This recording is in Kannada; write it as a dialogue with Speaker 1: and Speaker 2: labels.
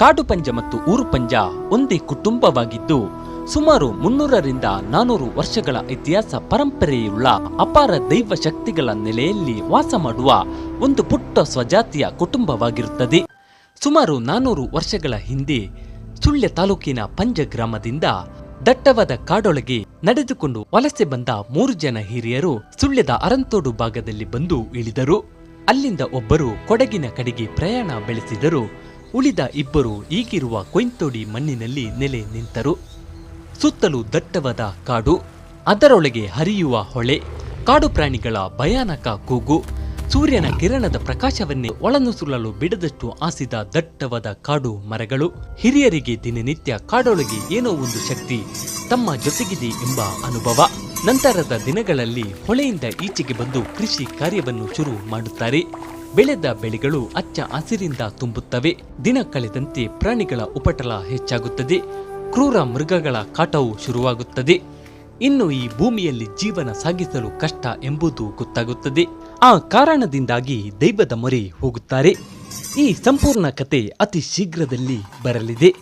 Speaker 1: ಕಾಡು ಪಂಜ ಮತ್ತು ಊರು ಪಂಜ ಒಂದೇ ಕುಟುಂಬವಾಗಿದ್ದು, ಸುಮಾರು ಮುನ್ನೂರರಿಂದ ನಾನೂರು ವರ್ಷಗಳ ಇತಿಹಾಸ ಪರಂಪರೆಯುಳ್ಳ ಅಪಾರ ದೈವ ಶಕ್ತಿಗಳ ನೆಲೆಯಲ್ಲಿ ವಾಸ ಮಾಡುವ ಒಂದು ಪುಟ್ಟ ಸ್ವಜಾತಿಯ ಕುಟುಂಬವಾಗಿರುತ್ತದೆ. ಸುಮಾರು ನಾನೂರು ವರ್ಷಗಳ ಹಿಂದೆ ಸುಳ್ಯ ತಾಲೂಕಿನ ಪಂಜ ಗ್ರಾಮದಿಂದ ದಟ್ಟವಾದ ಕಾಡೊಳಗೆ ನಡೆದುಕೊಂಡು ವಲಸೆ ಬಂದ ಮೂರು ಜನ ಹಿರಿಯರು ಸುಳ್ಯದ ಅರಂತೋಡು ಭಾಗದಲ್ಲಿ ಬಂದು ಇಳಿದರು. ಅಲ್ಲಿಂದ ಒಬ್ಬರು ಕೊಡಗಿನ ಕಡೆಗೆ ಪ್ರಯಾಣ ಬೆಳೆಸಿದರು. ಉಳಿದ ಇಬ್ಬರು ಈಗಿರುವ ಕೊಯ್ತೋಡಿ ಮಣ್ಣಿನಲ್ಲಿ ನೆಲೆ ನಿಂತರು. ಸುತ್ತಲೂ ದಟ್ಟವಾದ ಕಾಡು, ಅದರೊಳಗೆ ಹರಿಯುವ ಹೊಳೆ, ಕಾಡು ಪ್ರಾಣಿಗಳ ಭಯಾನಕ ಕೂಗು, ಸೂರ್ಯನ ಕಿರಣದ ಪ್ರಕಾಶವನ್ನೇ ಒಳನುಸುಳಲು ಬಿಡದಷ್ಟು ಆಸಿದ ದಟ್ಟವಾದ ಕಾಡು ಮರಗಳು. ಹಿರಿಯರಿಗೆ ದಿನನಿತ್ಯ ಕಾಡೊಳಗೆ ಏನೋ ಒಂದು ಶಕ್ತಿ ತಮ್ಮ ಜೊತೆಗಿದೆ ಎಂಬ ಅನುಭವ. ನಂತರದ ದಿನಗಳಲ್ಲಿ ಹೊಳೆಯಿಂದ ಈಚೆಗೆ ಬಂದು ಕೃಷಿ ಕಾರ್ಯವನ್ನು ಶುರು ಮಾಡುತ್ತಾರೆ. ಬೆಳೆದ ಬೆಳೆಗಳು ಅಚ್ಚ ಹಸಿರಿಂದ ತುಂಬುತ್ತವೆ. ದಿನ ಕಳೆದಂತೆ ಪ್ರಾಣಿಗಳ ಉಪಟಳ ಹೆಚ್ಚಾಗುತ್ತದೆ. ಕ್ರೂರ ಮೃಗಗಳ ಕಾಟವು ಶುರುವಾಗುತ್ತದೆ. ಇನ್ನು ಈ ಭೂಮಿಯಲ್ಲಿ ಜೀವನ ಸಾಗಿಸಲು ಕಷ್ಟ ಎಂಬುದು ಗೊತ್ತಾಗುತ್ತದೆ. ಆ ಕಾರಣದಿಂದಾಗಿ ದೈವದ ಮೊರೆ ಹೋಗುತ್ತಾರೆ. ಈ ಸಂಪೂರ್ಣ ಕತೆ ಅತಿ ಶೀಘ್ರದಲ್ಲಿ ಬರಲಿದೆ.